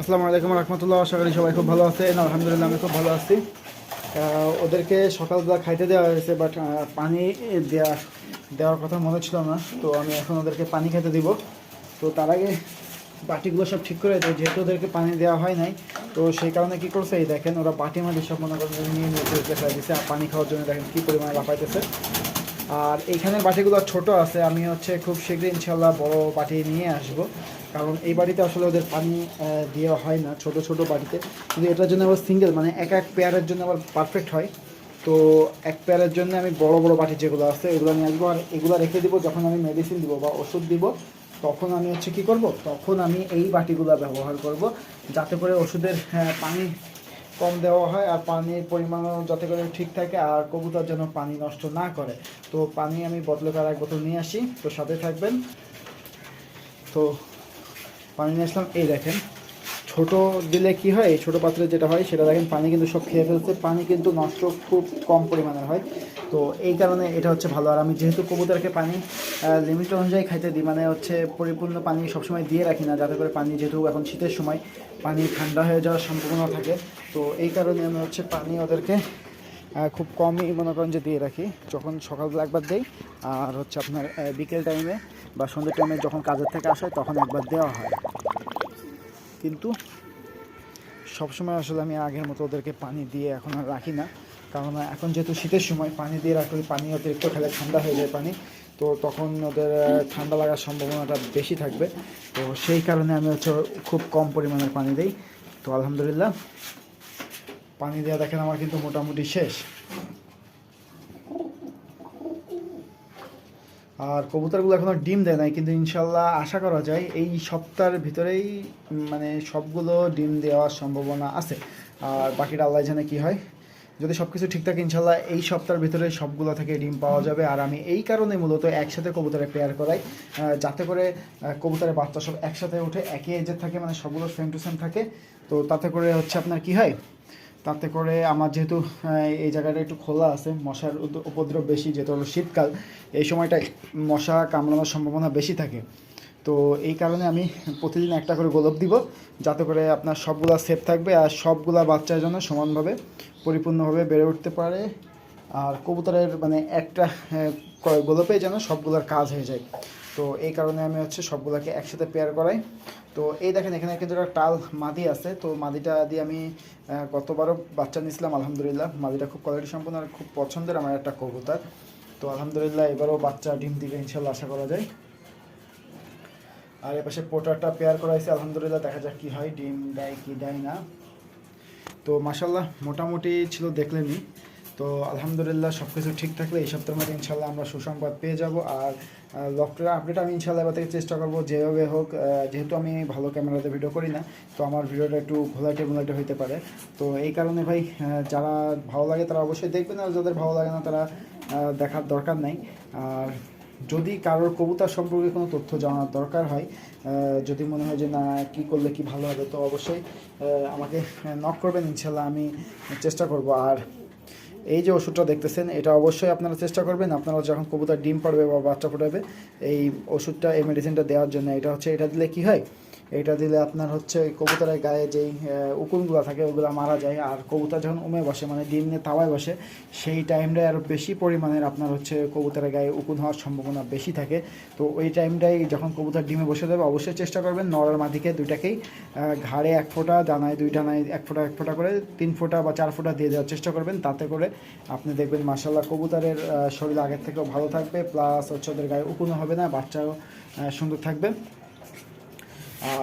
আসসালামু আলাইকুম রহমতুল্লাহ, আশা করি সবাই খুব ভালো আছে আলহামদুলিল্লাহ আমি খুব ভালো আছি। ওদেরকে সকালবেলা খাইতে দেওয়া হয়েছে বাট পানি দেওয়া দেওয়ার কথা মনে ছিল না, তো আমি এখন ওদেরকে পানি খেতে দিব। তো তার আগে বাটিগুলো সব ঠিক করে দেয় যেহেতু ওদেরকে পানি দেওয়া হয় নাই, তো সেই কারণে কী করছে, এই দেখেন ওরা বাটি মাটি সব মনে করেন যে নিয়ে নিয়ে ফেলে দিচ্ছে আর পানি খাওয়ার জন্য দেখেন কী পরিমাণে লাফাইতেছে। আর এইখানে বাটিগুলো ছোট আছে, আমি হচ্ছে খুব শীঘ্রই ইনশাল্লাহ বড় বাটি নিয়ে আসব। কারণ এই বাড়িতে আসলে ওদের পানি দেওয়া হয় না ছোট ছোট বাড়িতে। কিন্তু এটার জন্য আবার সিঙ্গেল মানে এক এক পেয়ারের জন্য আবার পারফেক্ট হয়। তো এক পেয়ারের জন্য আমি বড় বড় বাটি যেগুলো আছে এগুলো নিয়ে আসব আর এগুলো রেখে দিব যখন আমি মেডিসিন দিব বা ওষুধ দিব তখন আমি হচ্ছে কী করব? তখন আমি এই বাটিগুলো ব্যবহার করব যাতে করে ওষুধের হ্যাঁ, পানি কম দেওয়া হয় আর পানির পরিমাণও যাতে করে ঠিক থাকে আর কবুতর যেন পানি নষ্ট না করে। তো পানি আমি বদলে করে এক বোতল নিয়ে আসি। তো সাথে থাকবেন। তো পানি নিয়ে আসলাম। এই দেখেন, ছোট দিলে কি হয়? এই ছোটো পাত্রে যেটা হয়, সেটা দেখেন, পানি কিন্তু সব খেয়ে ফেলছে। পানি কিন্তু নষ্ট খুব কম পরিমাণের হয়। তো এই কারণে এটা হচ্ছে ভালো। আর আমি যেহেতু কবুতরকে পানি লিমিট অনুযায়ী খাইতে দিই মানে হচ্ছে পরিপূর্ণ পানি সবসময় দিয়ে রাখি না, যাতে করে পানি যেহেতু এখন শীতের সময়, পানি ঠান্ডা হয়ে যাওয়ার সম্ভাবনা থাকে। তো এই কারণে আমি হচ্ছে পানি ওদেরকে খুব কমই মনে করেন যে দিয়ে রাখি। যখন সকালবেলা একবার দেই, আর হচ্ছে আপনার বিকেল টাইমে বা সন্ধ্যের টাইমে যখন কাজের থেকে আসে, তখন একবার দেওয়া হয়। কিন্তু সবসময় আসলে আমি আগের মতো ওদেরকে পানি দিয়ে এখন আর রাখি না। কারণ এখন যেহেতু শীতের সময় পানি দিয়ে রাখলে পানি অতিরিক্ত খেলে ঠান্ডা হয়ে যায় পানি, তো তখন ওদের ঠান্ডা লাগার সম্ভাবনাটা বেশি থাকবে। তো সেই কারণে আমি হচ্ছে খুব কম পরিমাণের পানি দিই। তো আলহামদুলিল্লাহ। পানি দেওয়া দেখেন আমার কিন্তু মোটামুটি শেষ। আর কবুতরগুলো এখনও ডিম দেয় নাই কিন্তু ইনশাল্লাহ আশা করা যায় এই সপ্তাহের ভিতরেই মানে সবগুলো ডিম দেওয়ার সম্ভাবনা আছে। আর বাকিটা আল্লাহ জানে কি হয়। যদি সব কিছু ঠিক থাকে ইনশাল্লাহ এই সপ্তাহের ভিতরে সবগুলো থেকে ডিম পাওয়া যাবে। আর আমি এই কারণে মূলত একসাথে কবুতরে পেয়ার করাই। যাতে করে কবুতরের বাচ্চা সব একসাথে উঠে একই এজের থাকে মানে সবগুলো সেম টু সেম থাকে। তো তাতে করে হচ্ছে আপনার কি হয়? তাতে করে আমার যেহেতু এই জায়গাটা একটু খোলা আছে, মশার উপদ্রব বেশি, যেহেতু হলো শীতকাল, এই সময়টায় মশা কামড়ানোর সম্ভাবনা বেশি থাকে। তো এই কারণে আমি প্রতিদিন একটা করে গোলপ দিব, যাতে করে আপনার সবগুলা সেফ থাকবে আর সবগুলা বাচ্চার জন্য সমানভাবে, পরিপূর্ণভাবে বেড়ে উঠতে পারে। আর কবুতরের মানে একটা গোলপে যেন সবগুলোর কাজ হয়ে যায়। তো এই কারণে আমি হচ্ছে সবগুলোকে একসাথে পেয়ার করাই। তো এই দেখেন, এখানে কিন্তু একটা টাল মাদি আছে। তো মাদিটা দিয়ে আমি গতবারও বাচ্চা নিয়েছিলাম, আলহামদুলিল্লাহ। মাদিটা খুব কোয়ালিটি সম্পন্ন আর খুব পছন্দের আমার একটা কবুতর। তো আলহামদুলিল্লাহ এবারও বাচ্চা ডিম দিবে, ইনশাল্লাহ আশা করা যায়। আর এপাশে পোটারটা পেয়ার করা হয়েছে আলহামদুলিল্লাহ দেখা যাক কি হয়, ডিম দেয় কি দেয় না। তো মাসাল্লাহ মোটামুটি ছিল দেখলেনই। তো আলহামদুলিল্লাহ সব কিছু ঠিক থাকলে এই সপ্তাহের মধ্যে ইনশাল্লাহ আমরা সুসংবাদ পেয়ে যাব আর লকটার আপডেট আমি ইনশাল্লাহ এবার থেকে চেষ্টা করব যেভাবে হোক যেহেতু আমি ভালো ক্যামেরাতে ভিডিও করি না, তো আমার ভিডিওটা একটু ঘোলাটে ঘোলাটে হইতে পারে। তো এই কারণে ভাই যারা ভালো লাগে তারা অবশ্যই দেখবেন আর যাদের ভালো লাগে না তারা দেখার দরকার নাই। আর যদি কারোর কবুতর সম্পর্কে কোনো তথ্য জানার দরকার হয় যদি মনে হয় যে না, কি করলে কি ভালো হবে, তো অবশ্যই আমাকে নক করবেন ইনশাল্লাহ আমি চেষ্টা করব। আর এই যে ওষুধটা দেখতেছেন, এটা অবশ্যই আপনারা চেষ্টা করবেন। আপনারা যখন কবুতর ডিম পাড়বে বা বাচ্চা ফোটাবে এই ওষুধটা, এই মেডিসিনটা দেওয়ার জন্য। এটা হচ্ছে, এটা দিলে কি হয়? এটা দিলে আপনার হচ্ছে কবুতরের গায়ে যেই উকুনগুলো থাকে, ওগুলো মারা যায়। আর কবুতর যখন উমে বসে মানে ডিম নিয়ে তাওয়ায় বসে, সেই টাইমটায় আরও বেশি পরিমাণের আপনার হচ্ছে কবুতরের গায়ে উকুন হওয়ার সম্ভাবনা বেশি থাকে। তো ওই টাইমটাই যখন কবুতর ডিমে বসে দেবে, অবশ্যই চেষ্টা করবেন নড়ার মাদিকে দুইটাকেই ঘাড়ে এক ফোঁটা, ডানায় দুই ডানায় এক ফোঁটা এক ফোঁটা করে, তিন ফোঁটা বা চার ফোঁটা দিয়ে দেওয়ার চেষ্টা করবেন। তাতে করে আপনি দেখবেন মাসাল্লাহ কবুতরের শরীর আগের থেকেও ভালো থাকবে প্লাস হচ্ছে ওদের গায়ে উকুনো হবে না, বাচ্চাও সুন্দর থাকবে।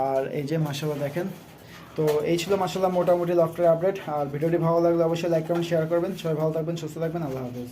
আর এই যে মাসাল্লাহ দেখেন, তো এই ছিল মাসাল্লাহ মোটামুটি লকটার আপডেট। আর ভিডিওটি ভালো লাগলে অবশ্যই লাইক কমেন্ট শেয়ার করবেন। সবাই ভালো থাকবেন, সুস্থ থাকবেন, আল্লাহ হাফেজ।